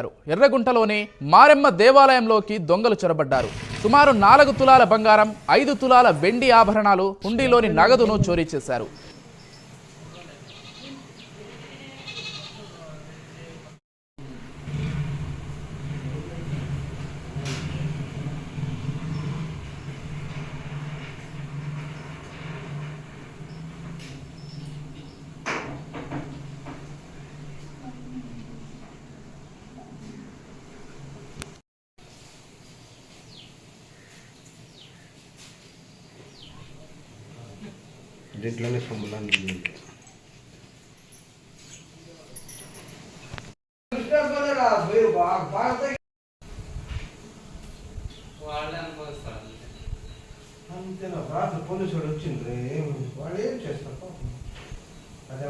ఎర్రగుంటలోని మారెమ్మ దేవాలయంలోకి దొంగలు చొరబడ్డారు. సుమారు నాలుగు తులాల బంగారం ఐదు తులాల వెండి ఆభరణాలు హుండీలోని నగదును చోరీ చేశారు. దీంట్లోనే. వాళ్ళే అనుభవిస్తారు అంతేనా? రాత్రి పోలీసు వాడు ఏం వాడు ఏం చేస్తారు పాపం? అదే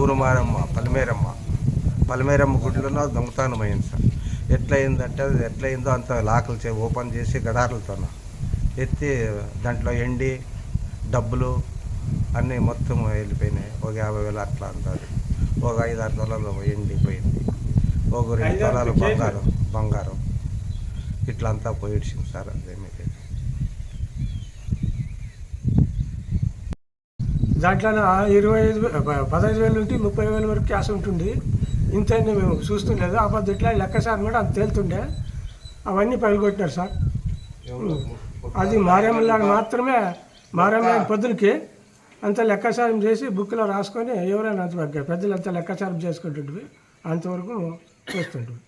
ఊరు మారమ్మ పల్మేరమ్మ. పలిమేరమ్మ గుడిలో దొంగతనం అయింది సార్. ఎట్లయిందంటే అది ఎట్లయిందో అంత లాకలు చే ఓపెన్ చేసి గడారులతో ఎత్తి దాంట్లో ఎండి డబ్బులు అన్నీ మొత్తం వెళ్ళిపోయినాయి. ఒక యాభై వేలు అట్లా అంటారు ఒక ఐదు ఆరు తొలాలు ఎండి పోయింది. ఒక రెండు తొలాలు బంగారం బంగారం. ఇట్లా అంతా పోయిడ్చింది సార్ అదేమైతే దాంట్లో ఇరవై ఐదు పదహైదు వేల నుండి ముప్పై వేల వరకు క్యాష్ ఉంటుంది. ఇంతైనా మేము చూస్తుండలేదు ఆ పద్ధతి ఇట్లా లెక్క సార్ కూడా అంత తేలుతుండే. అవన్నీ పగలగొట్టినారు సార్. అది మారేమల్లాగా మాత్రమే మారేమల్ల పొద్దునకి అంత లెక్కాచారం చేసి బుక్లో రాసుకొని ఎవరైనా అంత పెద్దలంతా లెక్కాచారం చేసుకుంటుంటివి. అంతవరకు చేస్తుంటుంది